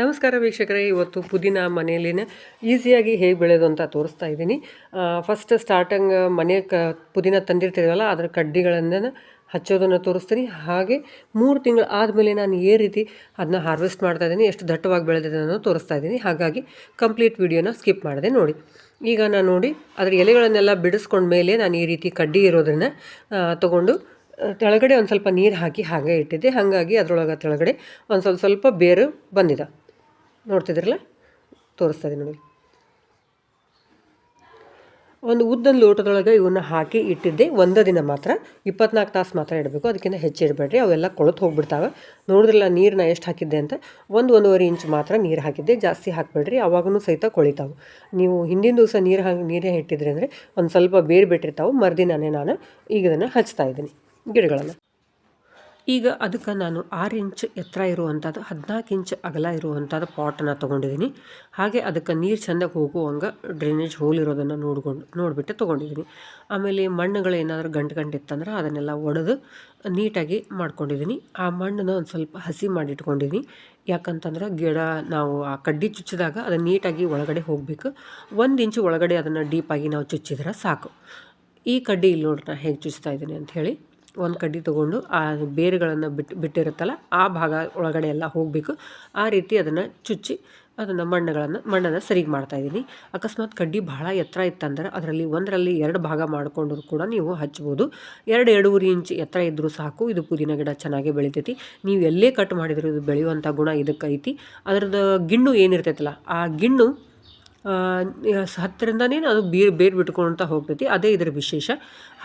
ನಮಸ್ಕಾರ ವೀಕ್ಷಕರೇ, ಇವತ್ತು ಪುದೀನ ಮನೆಯಲ್ಲಿನೇ ಈಸಿಯಾಗಿ ಹೇಗೆ ಬೆಳೆಯೋದು ಅಂತ ತೋರಿಸ್ತಾ ಇದ್ದೀನಿ. ಫಸ್ಟ್ ಸ್ಟಾರ್ಟಿಂಗ್ ಮನೆ ಕ, ಪುದೀನ ತಂದಿರ್ತೀರಲ್ಲ, ಅದರ ಕಡ್ಡಿಗಳನ್ನ ಹಚ್ಚೋದನ್ನು ತೋರಿಸ್ತೀನಿ. ಹಾಗೆ ಮೂರು ತಿಂಗಳು ಆದಮೇಲೆ ನಾನು ಏ ರೀತಿ ಅದನ್ನ ಹಾರ್ವೆಸ್ಟ್ ಮಾಡ್ತಾ ಇದ್ದೀನಿ. ಎಷ್ಟು ದಟ್ಟವಾಗಿ ಬೆಳೆದಿದೆ ಅನ್ನೋದು ತೋರಿಸ್ತಾ ಇದ್ದೀನಿ. ಹಾಗಾಗಿ ಕಂಪ್ಲೀಟ್ ವಿಡಿಯೋನ ಸ್ಕಿಪ್ ಮಾಡಿದೆ ನೋಡಿ. ಈಗ ನಾನು ನೋಡಿ, ಅದರ ಎಲೆಗಳನ್ನೆಲ್ಲ ಬಿಡಿಸ್ಕೊಂಡ್ಮೇಲೆ ನಾನು ಈ ರೀತಿ ಕಡ್ಡಿ ಇರೋದನ್ನು ತೊಗೊಂಡು ತೆಳಗಡೆ ಒಂದು ಸ್ವಲ್ಪ ನೀರು ಹಾಕಿ ಹಾಗೆ ಇಟ್ಟಿದ್ದೆ. ಹಾಗಾಗಿ ಅದರೊಳಗೆ ತೆಳಗಡೆ ಒಂದು ಸ್ವಲ್ಪ ಸ್ವಲ್ಪ ಬೇರು ಬಂದಿದೆ. ನೋಡ್ತಿದ್ರಲ್ಲ? ತೋರಿಸ್ತಾ ಇದ್ದೀನಿ ನೋಡಿ. ಒಂದು ಉದ್ದನ ಲೋಟದೊಳಗೆ ಇವನ್ನ ಹಾಕಿ ಇಟ್ಟಿದ್ದೆ. ಒಂದು ದಿನ ಮಾತ್ರ. ಇಪ್ಪತ್ನಾಲ್ಕು ತಾಸು ಮಾತ್ರ ಇಡಬೇಕು. ಅದಕ್ಕಿಂತ ಹೆಚ್ಚು ಇಡಬೇಡ್ರಿ. ಅವೆಲ್ಲ ಕೊಳತು ಹೋಗ್ಬಿಡ್ತಾವೆ. ನೋಡಿದ್ರಲ್ಲ ನೀರನ್ನ ಎಷ್ಟು ಹಾಕಿದ್ದೆ ಅಂತ? ಒಂದು ಒಂದೂವರೆ ಇಂಚ್ ಮಾತ್ರ ನೀರು ಹಾಕಿದ್ದೆ. ಜಾಸ್ತಿ ಹಾಕಬೇಡ್ರಿ. ಅವಾಗೂ ಸಹಿತ ಕೊಳಿತಾವೆ. ನೀವು ಹಿಂದಿನ ದಿವಸ ನೀರು ಹಾಕಿ, ನೀರೇ ಇಟ್ಟಿದ್ರಿ ಅಂದರೆ ಒಂದು ಸ್ವಲ್ಪ ಬೇರೆ ಬಿಟ್ಟಿರ್ತಾವೆ ಮರುದಿನನೇ ನಾನು ಈಗ ಇದನ್ನು ಹಚ್ತಾ ಇದ್ದೀನಿ. ಗಿಡಗಳನ್ನು. ಈಗ ಅದಕ್ಕೆ ನಾನು ಆರು ಇಂಚ್ ಎತ್ತರ ಇರುವಂಥದ್ದು ಹದಿನಾಲ್ಕು ಇಂಚ್ ಅಗಲ ಇರುವಂಥದ್ದು ಪಾಟನ್ನು ತೊಗೊಂಡಿದ್ದೀನಿ ಹಾಗೆ ಅದಕ್ಕೆ ನೀರು ಚೆಂದಾಗಿ ಹೋಗುವಂಗೆ ಡ್ರೈನೇಜ್ ಹೋಲ್ ಇರೋದನ್ನು ನೋಡ್ಕೊಂಡು, ನೋಡಿಬಿಟ್ಟು ತೊಗೊಂಡಿದ್ದೀನಿ ಆಮೇಲೆ ಮಣ್ಣುಗಳು ಏನಾದರೂ ಗಂಟು ಗಂಟಿತ್ತಂದ್ರೆ ಅದನ್ನೆಲ್ಲ ಒಡೆದು ನೀಟಾಗಿ ಮಾಡ್ಕೊಂಡಿದ್ದೀನಿ ಆ ಮಣ್ಣನ್ನು ಒಂದು ಸ್ವಲ್ಪ ಹಸಿ ಮಾಡಿಟ್ಕೊಂಡಿದ್ದೀನಿ ಯಾಕಂತಂದ್ರೆ ಗಿಡ ನಾವು ಆ ಕಡ್ಡಿ ಚುಚ್ಚಿದಾಗ ಅದು ನೀಟಾಗಿ ಒಳಗಡೆ ಹೋಗಬೇಕು. ಒಂದು ಇಂಚು ಒಳಗಡೆ ಅದನ್ನು ಡೀಪಾಗಿ ನಾವು ಚುಚ್ಚಿದ್ರೆ ಸಾಕು. ಈ ಕಡ್ಡಿ ಇಲ್ಲಿ ನೋಡ್ರಿ ನಾನು ಹೇಗೆ ಚುಚ್ತಾ ಇದ್ದೀನಿ ಅಂಥೇಳಿ ಒಂದು ಕಡ್ಡಿ ತೊಗೊಂಡು ಆ ಬೇರುಗಳನ್ನು ಬಿಟ್ಟು ಬಿಟ್ಟಿರುತ್ತಲ್ಲ, ಆ ಭಾಗ ಒಳಗಡೆ ಎಲ್ಲ ಹೋಗಬೇಕು. ಆ ರೀತಿ ಅದನ್ನು ಚುಚ್ಚಿ ಅದನ್ನು ಮಣ್ಣುಗಳನ್ನು, ಮಣ್ಣನ್ನು ಸರಿಗೆ ಮಾಡ್ತಾಯಿದ್ದೀನಿ ಅಕಸ್ಮಾತ್ ಕಡ್ಡಿ ಬಹಳ ಎತ್ತರ ಇತ್ತಂದ್ರೆ ಅದರಲ್ಲಿ ಒಂದರಲ್ಲಿ ಎರಡು ಭಾಗ ಮಾಡಿಕೊಂಡ್ರು ಕೂಡ ನೀವು ಹಚ್ಬೋದು. ಎರಡು ಎರಡೂವರೆ ಇಂಚ್ ಎತ್ತರ ಇದ್ದರೂ ಸಾಕು, ಇದು ಪುದೀನ ಗಿಡ ಚೆನ್ನಾಗೇ ಬೆಳಿತೈತಿ. ನೀವು ಎಲ್ಲೇ ಕಟ್ ಮಾಡಿದರೂ ಇದು ಬೆಳೆಯುವಂಥ ಗುಣ ಇದಕ್ಕೆ ಐತಿ ಅದರದ್ದು ಗಿಣ್ಣು ಏನಿರ್ತೈತಲ್ಲ, ಆ ಗಿಣ್ಣು ಹತ್ತರಿಂದನೇ ಅದು ಬೇರು ಬೇರು ಬಿಟ್ಕೊಳ್ತಾ ಹೋಗ್ತೈತಿ, ಅದೇ ಇದರ ವಿಶೇಷ.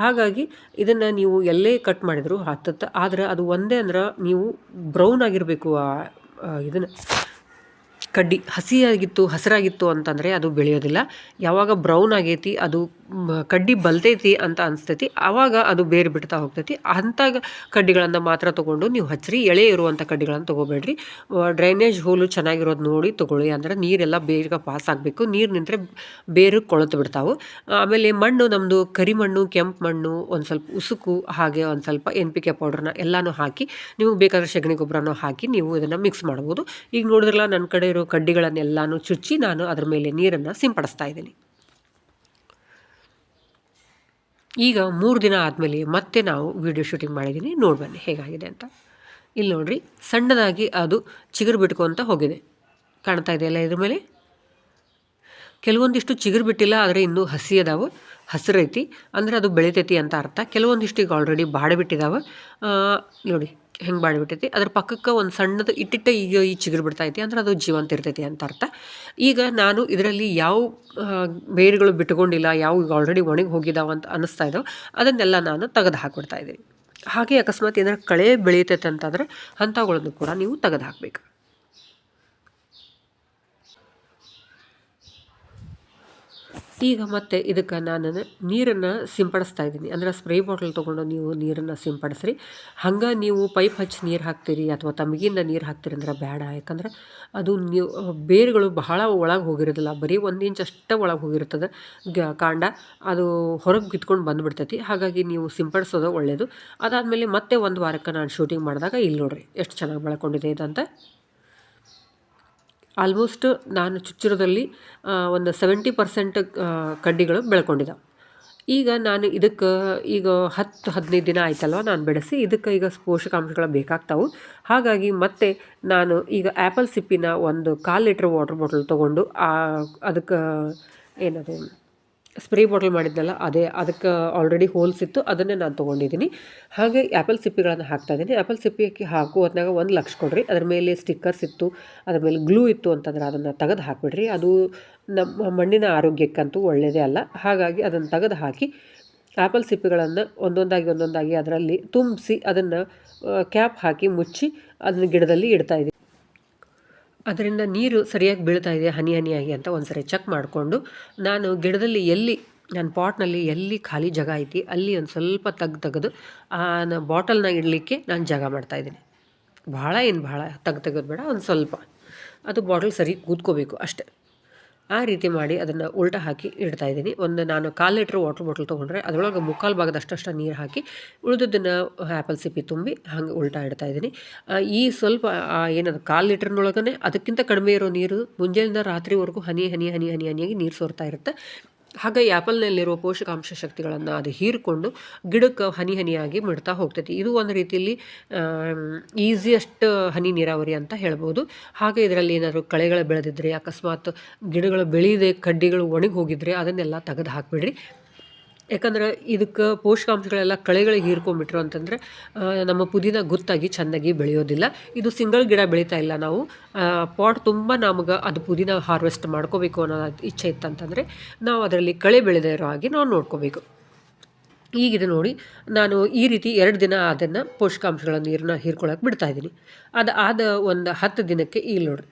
ಹಾಗಾಗಿ ಇದನ್ನು ನೀವು ಎಲ್ಲೇ ಕಟ್ ಮಾಡಿದರೂ ಹತ್ತತ್ತ, ಆದರೆ ಅದು ಒಂದೇ ಅಂದ್ರೆ ನೀವು ಬ್ರೌನ್ ಆಗಿರಬೇಕು ಇದನ್ನು. ಕಡ್ಡಿ ಹಸಿಯಾಗಿತ್ತು, ಹಸಿರಾಗಿತ್ತು ಅಂತಂದರೆ ಅದು ಬೆಳೆಯೋದಿಲ್ಲ. ಯಾವಾಗ ಬ್ರೌನ್ ಆಗೈತಿ, ಅದು ಕಡ್ಡಿ ಬಲ್ತೈತಿ ಅಂತ ಅನಿಸ್ತೈತಿ. ಆವಾಗ ಅದು ಬೇರೆ ಬಿಡ್ತಾ ಹೋಗ್ತೈತಿ. ಅಂಥ ಕಡ್ಡಿಗಳನ್ನು ಮಾತ್ರ ತೊಗೊಂಡು ನೀವು ಹಚ್ಚಿರಿ ಎಳೆ ಇರುವಂಥ ಕಡ್ಡಿಗಳನ್ನು ತೊಗೋಬೇಡ್ರಿ. ಡ್ರೈನೇಜ್ ಹೋಲು ಚೆನ್ನಾಗಿರೋದು ನೋಡಿ ತೊಗೊಳ್ಳಿ ಅಂದ್ರೆ ನೀರೆಲ್ಲ ಬೇಗ ಪಾಸ್ ಆಗಬೇಕು. ನೀರು ನಿಂತರೆ ಬೇರು ಕೊಳತು ಬಿಡ್ತಾವೆ. ಆಮೇಲೆ ಮಣ್ಣು ನಮ್ಮದು ಕರಿ ಮಣ್ಣು, ಕೆಂಪು ಮಣ್ಣು, ಒಂದು ಸ್ವಲ್ಪ ಉಸುಕು, ಹಾಗೆ ಒಂದು ಸ್ವಲ್ಪ ಎನ್ ಪಿ ಕೆ ಪೌಡ್ರನ್ನ ಎಲ್ಲನೂ ಹಾಕಿ ನೀವು ಬೇಕಾದ್ರೆ ಸಗಣಿ ಗೊಬ್ಬರನೂ ಹಾಕಿ ನೀವು ಇದನ್ನು ಮಿಕ್ಸ್ ಮಾಡ್ಬೋದು. ಈಗ ನೋಡಿದ್ರಲ್ಲ ನನ್ನ ಕಡೆ ಇರೋ ಕಡ್ಡಿಗಳನ್ನೆಲ್ಲನೂ ಚುಚ್ಚಿ ನಾನು ಅದರ ಮೇಲೆ ನೀರನ್ನು ಸಿಂಪಡಿಸ್ತಾ ಇದ್ದೀನಿ. ಈಗ ಮೂರು ದಿನ ಆದಮೇಲೆ ಮತ್ತೆ ನಾವು ವಿಡಿಯೋ ಶೂಟಿಂಗ್ ಮಾಡಿದ್ದೀನಿ. ನೋಡಿ ಬನ್ನಿ ಹೇಗಾಗಿದೆ ಅಂತ. ಇಲ್ಲಿ ನೋಡಿರಿ, ಸಣ್ಣದಾಗಿ ಅದು ಚಿಗುರು ಬಿಟ್ಕೊತ ಹೋಗಿದೆ. ಕಾಣ್ತಾ ಇದೆಯಲ್ಲ ಇದ್ರ ಮೇಲೆ? ಕೆಲವೊಂದಿಷ್ಟು ಚಿಗುರು ಬಿಟ್ಟಿಲ್ಲ, ಆದರೆ ಇನ್ನೂ ಹಸಿ ಅದಾವೆ. ಹಸಿರೈತಿ. ಅಂದರೆ ಅದು ಬೆಳಿತೈತಿ ಅಂತ ಅರ್ಥ. ಕೆಲವೊಂದಿಷ್ಟು ಈಗ ಆಲ್ರೆಡಿ ಬಾಡಿಬಿಟ್ಟಿದ್ದಾವೆ ನೋಡಿ, ಹೆಂಗೆ ಬಾಡಿಬಿಟ್ಟೈತಿ ಅದ್ರ ಪಕ್ಕಕ್ಕೆ ಒಂದು ಸಣ್ಣದು ಇಟ್ಟಿಟ್ಟ ಈಗ ಈ ಚಿಗುರು ಬಿಡ್ತೈತಿ ಅಂದ್ರೆ ಅದು ಜೀವಂತ ಇರ್ತೈತಿ ಅಂತ ಅರ್ಥ. ಈಗ ನಾನು ಇದರಲ್ಲಿ ಯಾವ ಬೇರುಗಳು ಬಿಟ್ಕೊಂಡಿಲ್ಲ, ಯಾವ ಈಗ ಆಲ್ರೆಡಿ ಒಣಗಿ ಹೋಗಿದ್ದಾವೆ ಅಂತ ಅನ್ನಿಸ್ತಾ ಇದ್ದಾವೆ ಅದನ್ನೆಲ್ಲ ನಾನು ತೆಗೆದು ಹಾಕ್ಬಿಡ್ತಾ ಇದ್ದೀನಿ. ಹಾಗೆ ಅಕಸ್ಮಾತ್ ಏನಾದ್ರು ಕಳೆ ಬೆಳೀತೈತೆ ಅಂತಂದರೆ ಅಂಥವುಗಳನ್ನು ಕೂಡ ನೀವು ತೆಗೆದು ಹಾಕಬೇಕು. ಈಗ ಮತ್ತೆ ಇದಕ್ಕೆ ನಾನು ನೀರನ್ನು ಸಿಂಪಡಿಸ್ತಾ ಇದ್ದೀನಿ. ಅಂದ್ರೆ ಸ್ಪ್ರೇ ಬಾಟಲ್ ತೊಗೊಂಡು ನೀವು ನೀರನ್ನು ಸಿಂಪಡಿಸ್ರಿ. ಹಂಗೆ ನೀವು ಪೈಪ್ ಹಚ್ಚಿ ನೀರು ಹಾಕ್ತೀರಿ ಅಥವಾ ತಮಗಿಂದ ನೀರು ಹಾಕ್ತೀರಿ ಅಂದ್ರೆ ಬೇಡ. ಯಾಕಂದ್ರೆ ಅದು ನೀವು, ಬೇರುಗಳು ಬಹಳ ಒಳಗೆ ಹೋಗಿರೋದಿಲ್ಲ. ಬರೀ ಒಂದು ಇಂಚ್ ಅಷ್ಟೇ ಒಳಗೆ ಹೋಗಿರ್ತದೆ. ಕಾಂಡ ಅದು ಹೊರಗೆ ಕಿತ್ಕೊಂಡು ಬಂದುಬಿಡ್ತೈತಿ. ಹಾಗಾಗಿ ನೀವು ಸಿಂಪಡಿಸೋದು ಒಳ್ಳೆಯದು ಅದಾದಮೇಲೆ ಮತ್ತೆ ಒಂದು ವಾರಕ್ಕೆ ನಾನು ಶೂಟಿಂಗ್ ಮಾಡಿದಾಗ ಇಲ್ಲಿ ನೋಡಿರಿ. ಎಷ್ಟು ಚೆನ್ನಾಗಿ ಬೆಳ್ಕೊಂಡಿದೆ ಇದಂತ ಆಲ್ಮೋಸ್ಟ್ ನಾನು ಚುಚ್ಚಿರೋದಲ್ಲಿ ಒಂದು ಸೆವೆಂಟಿ ಪರ್ಸೆಂಟ್ ಕಡ್ಡಿಗಳು ಬೆಳ್ಕೊಂಡಿದ್ದಾವೆ ಈಗ ನಾನು ಇದಕ್ಕೆ ಈಗ ಹತ್ತು, ಹದಿನೈದು ದಿನ ಆಯ್ತಲ್ವ ನಾನು ಬೆಳೆಸಿ, ಇದಕ್ಕೆ ಈಗ ಪೋಷಕಾಂಶಗಳು ಬೇಕಾಗ್ತಾವೆ. ಹಾಗಾಗಿ ಮತ್ತೆ ನಾನು ಈಗ ಆ್ಯಪಲ್ ಸಿಪ್ಪಿನ ಒಂದು ಕಾಲು ಲೀಟ್ರ್ ವಾಟರ್ ಬಾಟಲ್ ತೊಗೊಂಡು ಅದಕ್ಕೆ, ಏನದು? ಸ್ಪ್ರೇ ಬಾಟಲ್ ಮಾಡಿದ್ನಲ್ಲ, ಅದೇ, ಅದಕ್ಕೆ ಆಲ್ರೆಡಿ ಹೋಲ್ಸ್ ಇತ್ತು, ಅದನ್ನೇ ನಾನು ತೊಗೊಂಡಿದ್ದೀನಿ. ಹಾಗೆ ಆ್ಯಪಲ್ ಸಿಪ್ಪಿಗಳನ್ನು ಹಾಕ್ತಾ ಇದ್ದೀನಿ. ಆ್ಯಪಲ್ ಸಿಪ್ಪಿ ಹಾಕು ಹೊತ್ನಾಗ ಒಂದು ಲಕ್ಷ ಕೊಡ್ರಿ. ಅದ್ರ ಮೇಲೆ ಸ್ಟಿಕ್ಕರ್ಸ್ ಇತ್ತು, ಅದ್ರ ಮೇಲೆ ಗ್ಲೂ ಇತ್ತು ಅಂತಂದ್ರೆ ಅದನ್ನು ತೆಗೆದು ಹಾಕಿಬಿಡ್ರಿ. ಅದು ನಮ್ಮ ಮಣ್ಣಿನ ಆರೋಗ್ಯಕ್ಕಂತೂ ಒಳ್ಳೆಯದೇ ಅಲ್ಲ. ಹಾಗಾಗಿ ಅದನ್ನು ತೆಗೆದು ಹಾಕಿ ಆ್ಯಪಲ್ ಸಿಪ್ಪಿಗಳನ್ನು ಒಂದೊಂದಾಗಿ ಒಂದೊಂದಾಗಿ ಅದರಲ್ಲಿ ತುಂಬಿಸಿ ಅದನ್ನು ಕ್ಯಾಪ್ ಹಾಕಿ ಮುಚ್ಚಿ, ಅದನ್ನು ಗಿಡದಲ್ಲಿ ಇಡ್ತಾಯಿದ್ದೀನಿ ಅದರಿಂದ ನೀರು ಸರಿಯಾಗಿ ಬೀಳ್ತಾ ಇದೆ ಹನಿ ಹನಿಯಾಗಿ ಅಂತ ಒಂದ್ಸರಿ ಚೆಕ್ ಮಾಡಿಕೊಂಡು, ನಾನು ಗಿಡದಲ್ಲಿ ಎಲ್ಲಿ ನನ್ನ ಪಾಟ್ನಲ್ಲಿ ಎಲ್ಲಿ ಖಾಲಿ ಜಾಗ ಐತಿ, ಅಲ್ಲಿ ಒಂದು ಸ್ವಲ್ಪ ತೆಗ್ದು ತೆಗೆದು, ಆ ಬಾಟಲ್ನ ಇಡಲಿಕ್ಕೆ ನಾನು ಜಾಗ ಮಾಡ್ತಾಯಿದ್ದೀನಿ ಭಾಳ ಏನು ಭಾಳ, ತೆಗ್ದು ತೆಗೆದು ಬೇಡ, ಒಂದು ಸ್ವಲ್ಪ. ಅದು ಬಾಟಲ್ ಸರಿ ಕೂತ್ಕೋಬೇಕು ಅಷ್ಟೆ. ಆ ರೀತಿ ಮಾಡಿ ಅದನ್ನು ಉಲ್ಟಾ ಹಾಕಿ ಇಡ್ತಾ ಇದ್ದೀನಿ. ಒಂದು ನಾನು ಕಾಲು ಲೀಟ್ರ್ ವಾಟ್ರ್ ಬಾಟಲ್ ತೊಗೊಂಡ್ರೆ ಅದರೊಳಗೆ ಮುಕ್ಕಾಲು ಭಾಗದ ಅಷ್ಟಷ್ಟು ನೀರು ಹಾಕಿ ಉಳಿದದನ್ನು ಆ್ಯಪಲ್ ಸಿಪ್ಪಿ ತುಂಬಿ ಹಂಗೆ ಉಲ್ಟಾ ಇಡ್ತಾ ಇದ್ದೀನಿ. ಈ ಸ್ವಲ್ಪ ಏನದು ಕಾಲು ಲೀಟ್ರ್ನೊಳಗನೆ ಅದಕ್ಕಿಂತ ಕಡಿಮೆ ಇರೋ ನೀರು ಮುಂಜಾನೆಯಿಂದ ರಾತ್ರಿವರೆಗೂ ಹನಿ ಹನಿ ಹನಿ ಹನಿ ಹನಿಯಾಗಿ ನೀರು ಸೋರ್ತಾ ಇರುತ್ತೆ. ಹಾಗೆ ಆ್ಯಪಲ್ನಲ್ಲಿರುವ ಪೋಷಕಾಂಶ ಶಕ್ತಿಗಳನ್ನು ಅದು ಹೀರಿಕೊಂಡು ಗಿಡಕ್ಕೆ ಹನಿ ಹನಿಯಾಗಿ ಬಿಡ್ತಾ ಹೋಗ್ತೈತಿ. ಇದು ಒಂದು ರೀತಿಯಲ್ಲಿ ಈಸಿಯೆಸ್ಟ್ ಹನಿ ನೀರಾವರಿ ಅಂತ ಹೇಳ್ಬೋದು. ಹಾಗೆ ಇದರಲ್ಲಿ ಏನಾದರೂ ಕಳೆಗಳು ಬೆಳೆದಿದ್ರೆ, ಅಕಸ್ಮಾತ್ ಗಿಡಗಳು ಬೆಳೆಯದೆ ಕಡ್ಡಿಗಳು ಒಣಗಿ ಹೋಗಿದ್ರೆ ಅದನ್ನೆಲ್ಲ ತೆಗೆದು ಹಾಕಿಬಿಡ್ರಿ. ಯಾಕಂದ್ರೆ ಇದಕ್ಕೆ ಪೋಷಕಾಂಶಗಳೆಲ್ಲ ಕಳೆಗಳಿಗೆ ಹೀರ್ಕೊಂಡ್ಬಿಟ್ರು ಅಂತಂದರೆ ನಮ್ಮ ಪುದೀನ ಗುತ್ತಾಗಿ ಚೆನ್ನಾಗಿ ಬೆಳೆಯೋದಿಲ್ಲ. ಇದು ಸಿಂಗಲ್ ಗಿಡ ಬೆಳೀತಾ ಇಲ್ಲ ನಾವು. ಪಾಟ್ ತುಂಬ ನಮಗೆ ಅದು ಪುದೀನ ಹಾರ್ವೆಸ್ಟ್ ಮಾಡ್ಕೋಬೇಕು ಅನ್ನೋ ಇಚ್ಛೆ ಇತ್ತಂತಂದರೆ, ನಾವು ಅದರಲ್ಲಿ ಕಳೆ ಬೆಳೆದೇ ಇರೋ ಹಾಗೆ ನಾವು ನೋಡ್ಕೋಬೇಕು. ಈಗಿದೆ ನೋಡಿ, ನಾನು ಈ ರೀತಿ ಎರಡು ದಿನ ಅದನ್ನು ಪೋಷಕಾಂಶಗಳ ನೀರನ್ನ ಹೀರ್ಕೊಳಕ್ಕೆ ಬಿಡ್ತಾ ಇದ್ದೀನಿ. ಅದು ಆದ ಒಂದು ಹತ್ತು ದಿನಕ್ಕೆ ಈಗ ನೋಡ್ರಿ,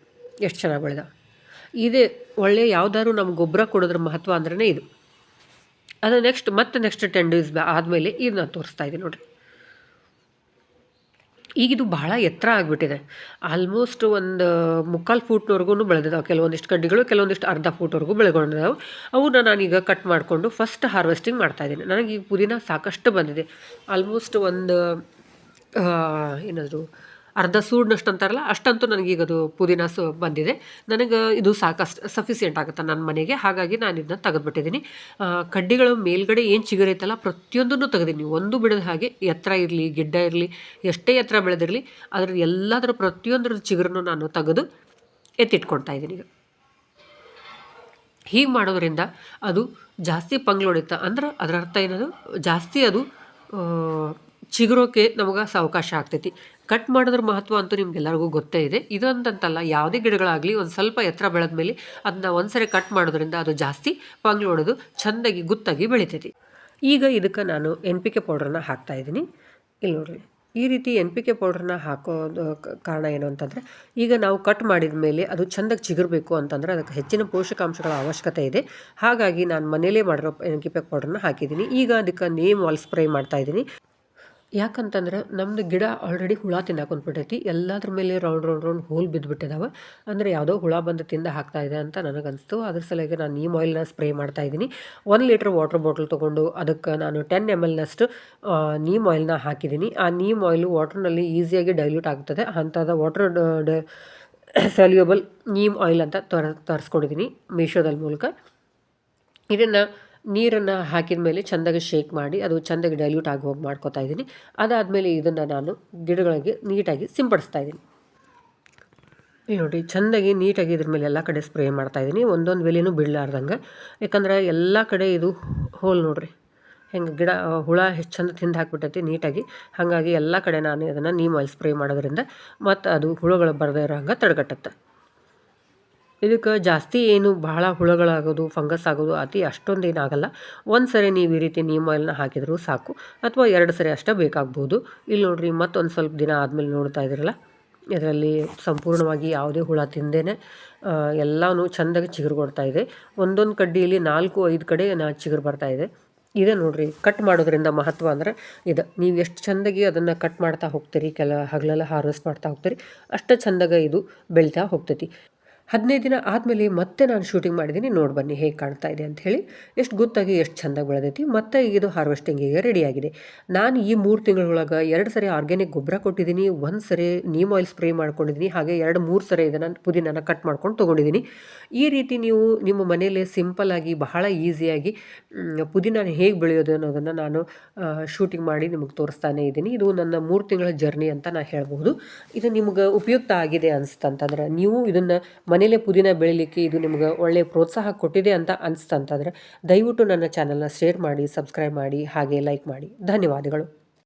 ಎಷ್ಟು ಚೆನ್ನಾಗಿ ಬೆಳೆದ. ಇದೇ ಒಳ್ಳೆಯ ಯಾವ್ದಾದ್ರು ನಮ್ಮ ಗೊಬ್ಬರ ಕೊಡೋದ್ರ ಮಹತ್ವ ಅಂದ್ರೇ ಇದು. ಅದು ನೆಕ್ಸ್ಟ್ ಮತ್ತೆ ನೆಕ್ಸ್ಟ್ ಟೆನ್ ಡೇಸ್ ಆದಮೇಲೆ ಇದನ್ನ ತೋರಿಸ್ತಾ ಇದ್ದೀನಿ ನೋಡಿರಿ. ಈಗಿದು ಬಹಳ ಎತ್ತರ ಆಗಿಬಿಟ್ಟಿದೆ. ಆಲ್ಮೋಸ್ಟ್ ಒಂದು ಮುಕ್ಕಾಲು ಫೂಟ್ನವರೆಗೂ ಬೆಳೆದಿದ್ದಾವೆ ಕೆಲವೊಂದಿಷ್ಟು ಕಡ್ಡಿಗಳು ಕೆಲವೊಂದಿಷ್ಟು ಅರ್ಧ ಫೂಟ್ವರೆಗೂ ಬೆಳೆಗೊಂಡಿದ್ದಾವೆ ಅವನ್ನ ನಾನೀಗ ಕಟ್ ಮಾಡಿಕೊಂಡು ಫಸ್ಟ್ ಹಾರ್ವೆಸ್ಟಿಂಗ್ ಮಾಡ್ತಾಯಿದ್ದೀನಿ ನನಗೆ ಈ ಪುದೀನ ಸಾಕಷ್ಟು ಬಂದಿದೆ. ಆಲ್ಮೋಸ್ಟ್ ಒಂದು ಆ, ಏನದು ಅರ್ಧ ಸೂಡ್ನಷ್ಟು ಅಂತಾರಲ್ಲ ಅಷ್ಟಂತೂ ನನಗೀಗ ಅದು ಪುದೀನ ಸು ಬಂದಿದೆ. ನನಗೆ ಇದು ಸಾಕಷ್ಟು ಸಫಿಸಿಯೆಂಟ್ ಆಗುತ್ತೆ ನನ್ನ ಮನೆಗೆ? ಹಾಗಾಗಿ ನಾನು ಇದನ್ನ ತೆಗೆದುಬಿಟ್ಟಿದ್ದೀನಿ ಕಡ್ಡಿಗಳು ಮೇಲ್ಗಡೆ ಏನು ಚಿಗುರೈತಲ್ಲ ಪ್ರತಿಯೊಂದನ್ನು ತೆಗೆದೀನಿ ಒಂದು ಬಿಡದ ಹಾಗೆ ಎತ್ತರ ಇರಲಿ, ಗಿಡ್ಡ ಇರಲಿ, ಎಷ್ಟೇ ಎತ್ತರ ಬೆಳೆದಿರಲಿ ಅದರ ಎಲ್ಲದರ ಪ್ರತಿಯೊಂದರ ಚಿಗುರನ್ನು ನಾನು ತೆಗೆದು ಎತ್ತಿಟ್ಕೊಳ್ತಾ ಇದ್ದೀನಿ ಈಗ. ಹೀಗೆ ಮಾಡೋದ್ರಿಂದ ಅದು ಜಾಸ್ತಿ ಪಂಗ್ಲೊಡಿತ ಅಂದ್ರೆ ಅದರ ಅರ್ಥ ಏನದು? ಜಾಸ್ತಿ ಅದು ಚಿಗುರೋಕೆ ನಮಗೆ ಅವಕಾಶ ಆಗ್ತೈತಿ. ಕಟ್ ಮಾಡೋದ್ರ ಮಹತ್ವ ಅಂತೂ ನಿಮ್ಗೆಲ್ಲರಿಗೂ ಗೊತ್ತೇ ಇದೆ. ಇದೊಂದಂತಲ್ಲ ಯಾವುದೇ ಗಿಡಗಳಾಗಲಿ ಒಂದು ಸ್ವಲ್ಪ ಎತ್ತರ ಬೆಳೆದ ಮೇಲೆ ಅದನ್ನ ಒಂದ್ಸರಿ ಕಟ್ ಮಾಡೋದ್ರಿಂದ ಅದು ಜಾಸ್ತಿ ಪಂಗ್ಲೊಡೆದು ಚೆಂದಾಗಿ ಗುತ್ತಾಗಿ ಬೆಳಿತೈತಿ. ಈಗ ಇದಕ್ಕೆ ನಾನು ಎನ್ ಪಿ ಕೆ ಪೌಡ್ರನ್ನ ಹಾಕ್ತಾ ಇದ್ದೀನಿ. ಇಲ್ಲಿ ನೋಡ್ರಿ, ಈ ರೀತಿ ಎನ್ ಪಿ ಕೆ ಪೌಡ್ರನ್ನ ಹಾಕೋದು ಕಾರಣ ಏನು ಅಂತಂದರೆ, ಈಗ ನಾವು ಕಟ್ ಮಾಡಿದ ಮೇಲೆ ಅದು ಚೆಂದಾಗಿ ಚಿಗುರಬೇಕು ಅಂತಂದರೆ ಅದಕ್ಕೆ ಹೆಚ್ಚಿನ ಪೋಷಕಾಂಶಗಳ ಅವಶ್ಯಕತೆ ಇದೆ. ಹಾಗಾಗಿ ನಾನು ಮನೇಲೇ ಮಾಡಿರೋ ಎನ್ ಕೆ ಪೌಡ್ರನ್ನ ಹಾಕಿದ್ದೀನಿ. ಈಗ ಅದಕ್ಕೆ ನೇಮ್ ವಾಲ್ ಸ್ಪ್ರೇ ಮಾಡ್ತಾ ಇದ್ದೀನಿ. ಯಾಕಂತಂದ್ರೆ ನಮ್ದು ಗಿಡ ಆಲ್ರೆಡಿ ಹುಳ ತಿನ್ನಾಕೊಂಡ್ಬಿಟ್ಟೈತಿ ಎಲ್ಲದ್ರ ಮೇಲೆ ರೌಂಡ್ ರೌಂಡ್ ರೌಂಡ್ ಹೋಲ್ ಬಿದ್ದುಬಿಟ್ಟಿದಾವೆ ಅಂದರೆ ಯಾವುದೋ ಹುಳ ಬಂದು ತಿಂದ ಹಾಕ್ತಾ ಇದೆ ಅಂತ ನನಗನ್ನಿಸ್ತು ಅದ್ರ ಸಲುವಾಗಿ ನಾನು ನೀಮ್ ಆಯಿಲ್ನ ಸ್ಪ್ರೇ ಮಾಡ್ತಾ ಇದ್ದೀನಿ. ಒಂದು ಲೀಟ್ರ್ ವಾಟರ್ ಬಾಟಲ್ ತೊಗೊಂಡು ಅದಕ್ಕೆ ನಾನು ಟೆನ್ ಎಂ ಎಲ್ನಷ್ಟು ನೀಮ್ ಆಯಿಲ್ನ ಹಾಕಿದ್ದೀನಿ. ಆ ನೀಮ್ ಆಯಿಲು ವಾಟರ್ನಲ್ಲಿ ಈಸಿಯಾಗಿ ಡೈಲ್ಯೂಟ್ ಆಗ್ತದೆ. ಅಂಥದ್ದು ವಾಟರ್ ಸಲ್ಯೂಬಲ್ ನೀಮ್ ಆಯಿಲ್ ಅಂತ ತರ, ತರಿಸ್ಕೊಂಡಿದ್ದೀನಿ ಮೀಶೋದಲ್ಲಿ ಮೂಲಕ. ಇದನ್ನು ನೀರನ್ನು ಹಾಕಿದ ಮೇಲೆ ಚೆಂದಾಗಿ ಶೇಕ್ ಮಾಡಿ, ಅದು ಚೆಂದಾಗಿ ಡೈಲ್ಯೂಟ್ ಆಗಿ ಹೋಗಿ ಮಾಡ್ಕೋತಾ ಇದ್ದೀನಿ. ಅದಾದಮೇಲೆ ಇದನ್ನು ನಾನು ಗಿಡಗಳಿಗೆ ನೀಟಾಗಿ ಸಿಂಪಡಿಸ್ತಾ ಇದ್ದೀನಿ. ನೋಡಿರಿ ಚೆಂದಾಗಿ ನೀಟಾಗಿ ಇದ್ರ ಮೇಲೆ ಎಲ್ಲ ಕಡೆ ಸ್ಪ್ರೇ ಮಾಡ್ತಾ ಇದ್ದೀನಿ. ಒಂದೊಂದು ವೆಲೆಯೂ ಬಿಡಲಾರ್ದಂಗೆ ಯಾಕಂದ್ರೆ ಎಲ್ಲ ಕಡೆ ಇದು ಹೋಲ್ ನೋಡ್ರಿ. ಹೆಂಗೆ ಗಿಡ, ಹುಳ ಹೆಚ್ಚು ಚಂದ ತಿಂದು ಹಾಕ್ಬಿಟ್ಟೈತಿ ನೀಟಾಗಿ. ಹಾಗಾಗಿ ಎಲ್ಲ ಕಡೆ ನಾನು ಅದನ್ನು ನೀಮ್ ಆಯಿಲ್ ಸ್ಪ್ರೇ ಮಾಡೋದ್ರಿಂದ ಮತ್ತು ಅದು ಹುಳುಗಳು ಬರದೇ ಇರೋ ಹಂಗೆ ತಡೆಗಟ್ಟುತ್ತೆ ಇದಕ್ಕೆ ಜಾಸ್ತಿ ಏನು ಬಹಳ ಹುಳಗಳಾಗೋದು, ಫಂಗಸ್ ಆಗೋದು, ಅತಿ ಅಷ್ಟೊಂದು ಏನಾಗಲ್ಲ ಒಂದು ಸರಿ ನೀವು ಈ ರೀತಿ ನೀಮ್ ಆಯಿಲ್ನ ಹಾಕಿದರೂ ಸಾಕು. ಅಥವಾ ಎರಡು ಸರಿ ಅಷ್ಟೇ ಬೇಕಾಗ್ಬೋದು. ಇಲ್ಲಿ ನೋಡಿರಿ, ಮತ್ತೊಂದು ಸ್ವಲ್ಪ ದಿನ ಆದಮೇಲೆ ನೋಡ್ತಾ ಇದ್ರಲ್ಲ ಇದರಲ್ಲಿ ಸಂಪೂರ್ಣವಾಗಿ ಯಾವುದೇ ಹುಳ ತಿಂದೇನೆ ಎಲ್ಲನೂ ಚೆಂದಾಗಿ ಚಿಗುರು ಕೊಡ್ತಾ ಇದೆ. ಒಂದೊಂದು ಕಡ್ಡಿಯಲ್ಲಿ ನಾಲ್ಕು, ಐದು ಕಡೆ ನಾ ಚಿಗುರು ಬರ್ತಾ ಇದೆ. ಇದೆ ನೋಡಿರಿ ಕಟ್ ಮಾಡೋದ್ರಿಂದ ಮಹತ್ವ ಅಂದ್ರೆ ಇದು. ನೀವು ಎಷ್ಟು ಚೆಂದಾಗಿ ಅದನ್ನು ಕಟ್ ಮಾಡ್ತಾ ಹೋಗ್ತೀರಿ, ಕೆಲ ಹಗಲೆಲ್ಲ ಹಾರ್ವೆಸ್ಟ್ ಮಾಡ್ತಾ ಹೋಗ್ತೀರಿ, ಅಷ್ಟು ಚೆಂದಾಗ ಇದು ಬೆಳೀತಾ ಹೋಗ್ತೈತಿ. ಹದಿನೈದು ದಿನ ಆದಮೇಲೆ ಮತ್ತೆ ನಾನು ಶೂಟಿಂಗ್ ಮಾಡಿದ್ದೀನಿ. ನೋಡಿ ಬನ್ನಿ ಹೇಗೆ ಕಾಣ್ತಾ ಇದೆ ಅಂತ ಹೇಳಿ. ಎಷ್ಟು ಗೊತ್ತಾಗಿ ಎಷ್ಟು ಚೆಂದಾಗಿ ಬೆಳೆದೈತಿ. ಮತ್ತೆ ಈಗ ಇದು ಹಾರ್ವೆಸ್ಟಿಂಗಿಗೆ ರೆಡಿಯಾಗಿದೆ ನಾನು ಈ ಮೂರು ತಿಂಗಳೊಳಗೆ ಎರಡು ಸರಿ ಆರ್ಗ್ಯಾನಿಕ್ ಗೊಬ್ಬರ ಕೊಟ್ಟಿದ್ದೀನಿ. ಒಂದು ಸರಿ ನೀಮ್ ಆಯಿಲ್ ಸ್ಪ್ರೇ ಮಾಡ್ಕೊಂಡಿದ್ದೀನಿ. ಹಾಗೆ ಎರಡು ಮೂರು ಸರಿ ಇದನ್ನು ಪುದೀನನ ಕಟ್ ಮಾಡ್ಕೊಂಡು ತೊಗೊಂಡಿದ್ದೀನಿ. ಈ ರೀತಿ ನೀವು ನಿಮ್ಮ ಮನೆಯಲ್ಲೇ ಸಿಂಪಲ್ಲಾಗಿ ಬಹಳ ಈಸಿಯಾಗಿ ಪುದೀನ ಹೇಗೆ ಬೆಳೆಯೋದು ಅನ್ನೋದನ್ನು ನಾನು ಶೂಟಿಂಗ್ ಮಾಡಿ ನಿಮಗೆ ತೋರಿಸ್ತಾನೆ ಇದ್ದೀನಿ. ಇದು ನನ್ನ ಮೂರು ತಿಂಗಳ ಜರ್ನಿ ಅಂತ ನಾನು ಹೇಳ್ಬೋದು ಇದು ನಿಮ್ಗೆ ಉಪಯುಕ್ತ ಆಗಿದೆ ಅನಿಸ್ತಂತಂದ್ರೆ ನೀವು ಇದನ್ನು ಮನೇಲೆ ಪುದೀನ ಬೆಳಿಲಿಕ್ಕೆ ಇದು ನಿಮ್ಗೆ ಒಳ್ಳೆಯ ಪ್ರೋತ್ಸಾಹ ಕೊಟ್ಟಿದೆ ಅಂತ ಅನಿಸ್ತಂತಂದ್ರೆ ದಯವಿಟ್ಟು ನನ್ನ ಚಾನಲ್ನ ಶೇರ್ ಮಾಡಿ ಸಬ್ಸ್ಕ್ರೈಬ್ ಮಾಡಿ, ಹಾಗೆ ಲೈಕ್ ಮಾಡಿ. ಧನ್ಯವಾದಗಳು.